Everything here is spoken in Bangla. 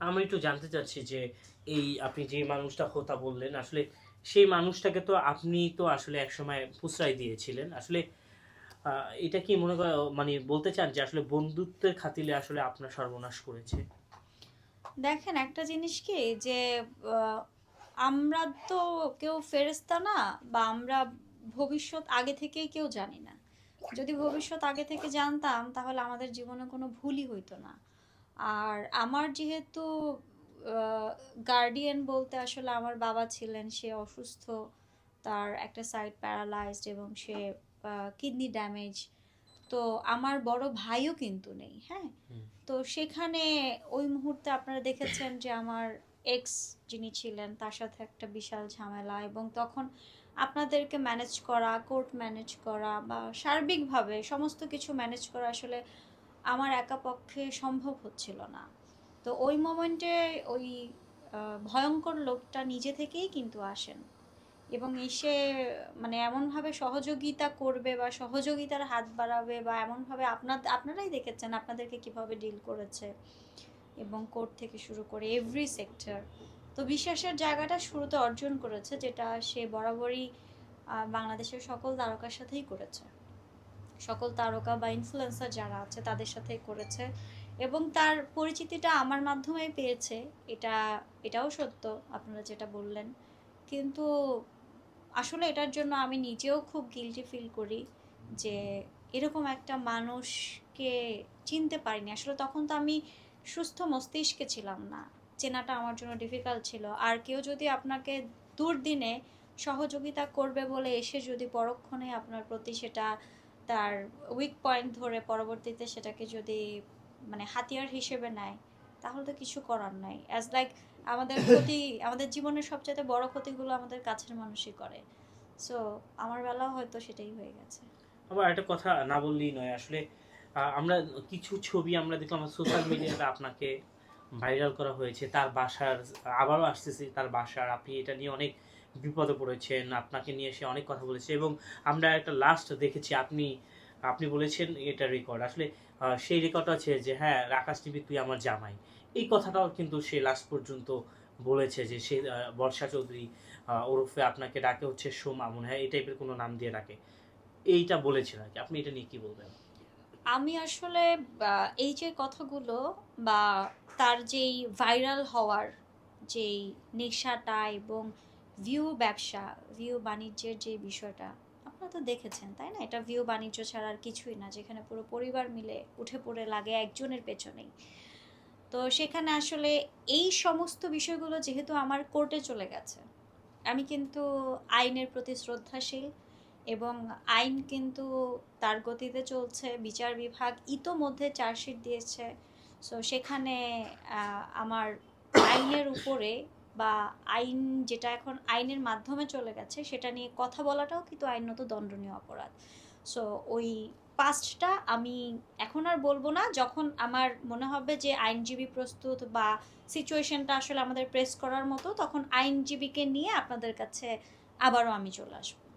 আমি একটু জানতে চাচ্ছি যে এই আপনি যে মানুষটা কথা বললেন, আসলে সেই মানুষটাকে তো আপনি তো আসলে একসময় প্রশ্রয় দিয়েছিলেন। আসলে এটা কি মনে কর মানে বলতে চান যে আসলে বন্ধুত্বের খাতিলে আসলে আপনার সর্বনাশ করেছে? দেখেন, একটা জিনিস কি যে আমরা তো কেউ ফেরেস্তা না বা আমরা ভবিষ্যৎ আগে থেকেই কেউ জানি না। যদি ভবিষ্যৎ আগে থেকে জানতাম, তাহলে আমাদের জীবনে কোনো ভুলই হইতো না। আর আমার যেহেতু গার্ডিয়ান বলতে আসলে আমার বাবা ছিলেন সে অসুস্থ তার একটা সাইড প্যারালাইজড এবং সে কিডনি ড্যামেজ তো আমার বড় ভাইও কিন্তু নেই হ্যাঁ? তো সেখানে ওই মুহূর্তে আপনারা দেখেছেন যে আমার এক্স যিনি ছিলেন তার সাথে একটা বিশাল ঝামেলা এবং তখন আপনাদেরকে ম্যানেজ করা কোর্ট ম্যানেজ করা বা সার্বিকভাবে সমস্ত কিছু ম্যানেজ করা আসলে আমার একা পক্ষে সম্ভব হচ্ছিল না। তো ওই মোমেন্টে ওই ভয়ঙ্কর লোকটা নিজে থেকেই কিন্তু আসেন। এবং এসে মানে এমনভাবে সহযোগিতা করবে বা সহযোগিতার হাত বাড়াবে বা এমনভাবে আপনার, আপনারাই দেখেছেন আপনাদেরকে কীভাবে ডিল করেছে এবং কোর্ট থেকে শুরু করে এভরি সেক্টর তো বিশ্বাসের জায়গাটা শুরুতে অর্জন করেছে, যেটা সে বরাবরই বাংলাদেশের সকল তারকার সাথেই করেছে। সকল তারকা বা ইনফ্লুয়েন্সার যারা আছে তাদের সাথে করেছে এবং তার পরিচিতিটা আমার মাধ্যমেই পেয়েছে। এটা, এটাও সত্য আপনারা যেটা বললেন। কিন্তু আসলে এটার জন্য আমি নিজেও খুব গিলটি ফিল করি যে এরকম একটা মানুষকে চিনতে পারিনি। আসলে তখন তো আমি সুস্থ মস্তিষ্কে ছিলাম না। চেনাটা আমার জন্য ডিফিকাল্ট ছিল। আর কেউ যদি আপনাকে দুর্দিনে সহযোগিতা করবে বলে এসে যদি পরক্ষণে আপনার প্রতি সেটা তার উইক পয়েন্ট ধরে পরবর্তীতে সেটাকে যদি মানে হাতিয়ার হিসেবে নেয় তাহলে তো কিছু করার নাই। অ্যাজ লাইক আমাদের ক্ষতি আমাদের জীবনের সবচেয়ে বড় ক্ষতিগুলো আমাদের কাছের মানুষই করে। সো আমার বেলাও হয়তো সেটাই হয়ে গেছে। আবার একটা কথা না বললেই নয় আসলে আমরা কিছু ছবি আমরা দেখলাম সোশ্যাল মিডিয়াতে আপনাকে ভাইরাল করা হয়েছে তার বাসার আবারও আসতেছি তার বাসার আপনি এটা নিয়ে অনেক বিপদে পড়েছেন, আপনাকে নিয়ে সে অনেক কথা বলেছে এবং আমরা একটা লাস্ট দেখেছি, আপনি আপনি বলেছেন এটা রেকর্ড আসলে সেই রেকর্ড আছে যে হ্যাঁ আকাশ টিভি, তুই আমার জামাই। এই কথাটাও কিন্তু সে লাস্ট পর্যন্ত বলেছে যে, সে বর্ষা চৌধুরী ওরফে আপনাকে ডাকে হচ্ছে সোমা, মনে হয় এই টাইপের কোনো নাম দিয়ে ডাকে। এইটা বলেছিল আর কি আপনি এটা নিয়ে কি বলবেন? আমি আসলে এই যে কথাগুলো বা তার যেই ভাইরাল হওয়ার যেই নেশাটা এবং ভিউ ব্যবসা ভিউ বাণিজ্যের যে বিষয়টা, আপনারা তো দেখেছেন, তাই না? এটা ভিউ বাণিজ্য ছাড়া আর কিছুই না, যেখানে পুরো পরিবার মিলে উঠে পড়ে লাগে একজনের পেছনেই। তো সেখানে আসলে এই সমস্ত বিষয়গুলো যেহেতু আমার কোর্টে চলে গেছে, আমি কিন্তু আইনের প্রতি শ্রদ্ধাশীল এবং আইন কিন্তু তার গতিতে চলছে, বিচার বিভাগ ইতোমধ্যে চার্জশিট দিয়েছে। সো সেখানে আমার আইনের উপরে বা আইন যেটা এখন আইনের মাধ্যমে চলে গেছে, সেটা নিয়ে কথা বলাটাও কিন্তু আইনত দণ্ডনীয় অপরাধ। সো ওই পাস্টটা আমি এখন আর বলব না, যখন আমার মনে হবে যে আইনজীবী প্রস্তুত বা সিচুয়েশনটা আসলে আমাদের প্রেস করার মতো, তখন আইনজীবীকে নিয়ে আপনাদের কাছে আবারও আমি চলে আসব।